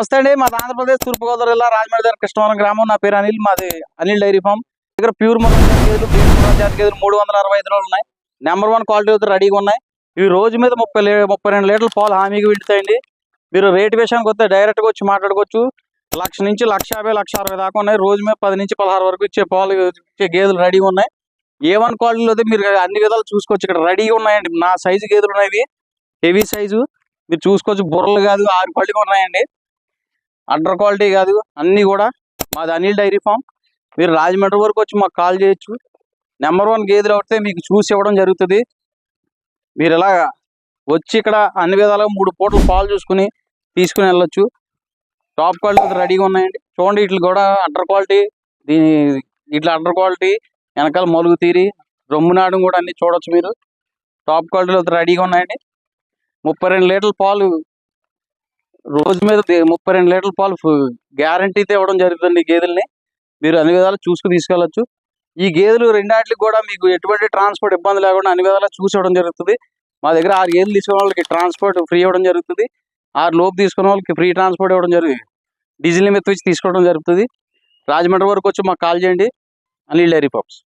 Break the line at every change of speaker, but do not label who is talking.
నమస్తే అండి. మాది ఆంధ్రప్రదేశ్ తూర్పుగోదావరి జిల్లా రాజమండ్రి దగ్గర కృష్ణవరం గ్రామం. నా పేరు అనిల్. మాది అనిల్ డైరీ ఫామ్. దగ్గర ప్యూర్ మొత్తం గేదెలు జాతి గేదెలు మూడు వందల అరవై ఐదు రోజులు ఉన్నాయి. నెంబర్ వన్ క్వాలిటీ అయితే రెడీగా ఉన్నాయి. ఇవి రోజు మీద ముప్పై ముప్పై రెండు లీటర్ల పాలు హామీగా వింటుతాయండి. మీరు రేటు విషయానికి వస్తే డైరెక్ట్గా వచ్చి మాట్లాడుకోవచ్చు. లక్ష నుంచి లక్ష యాభై లక్ష అరవై దాకా ఉన్నాయి. రోజు మీద పది నుంచి పదహారు వరకు ఇచ్చే పాలు ఇచ్చే గేదెలు రెడీగా ఉన్నాయి. ఏ వన్ క్వాలిటీలో అయితే మీరు అన్ని విధాలు చూసుకోవచ్చు. ఇక్కడ రెడీగా ఉన్నాయండి. నా సైజు గేదెలు ఉన్నాయి హెవీ సైజు. మీరు చూసుకోవచ్చు. బుర్రలు కాదు ఆరు పళ్ళుగా ఉన్నాయండి. అండర్ క్వాలిటీ కాదు అన్నీ కూడా మాది అనిల్ డైరీ ఫామ్ మీరు రాజమండ్రి వరకు వచ్చి మాకు కాల్ చేయొచ్చు. నెంబర్ వన్ గేదెలు అవుతే మీకు చూసి ఇవ్వడం జరుగుతుంది. మీరు ఇలా వచ్చి ఇక్కడ అన్ని విధాలుగా మూడు పూటలు పాలు చూసుకుని తీసుకుని వెళ్ళొచ్చు. టాప్ క్వాలిటీ రెడీగా ఉన్నాయండి. చూడండి వీటికి కూడా అండర్ క్వాలిటీ దీని ఇట్లా అండర్ క్వాలిటీ వెనకాల మలుగు తీరి రొమ్ము నాడం కూడా అన్ని చూడొచ్చు మీరు. టాప్ క్వాలిటీలో రెడీగా ఉన్నాయండి. ముప్పై రెండు లీటర్ల పాలు రోజు మీద ముప్పై రెండు లీటర్ల పాలు గ్యారంటీతో ఇవ్వడం జరుగుతుంది ఈ గేదెల్ని. మీరు అన్ని విధాలు చూసుకుని తీసుకెళ్ళచ్చు. ఈ గేదెలు రెండాటికి కూడా మీకు ఎటువంటి ట్రాన్స్పోర్ట్ ఇబ్బంది లేకుండా అన్ని విధాలా చూసి ఇవ్వడం జరుగుతుంది. మా దగ్గర ఆరు గేదెలు తీసుకున్న వాళ్ళకి ట్రాన్స్పోర్ట్ ఫ్రీ ఇవ్వడం జరుగుతుంది. ఆరు లోపు తీసుకున్న వాళ్ళకి ఫ్రీ ట్రాన్స్పోర్ట్ ఇవ్వడం జరుగుతుంది డీజిల్ నిమిత్తం వచ్చి తీసుకోవడం జరుగుతుంది. రాజమండ్రి వరకు వచ్చి మాకు కాల్ చేయండి. Anil dairy pups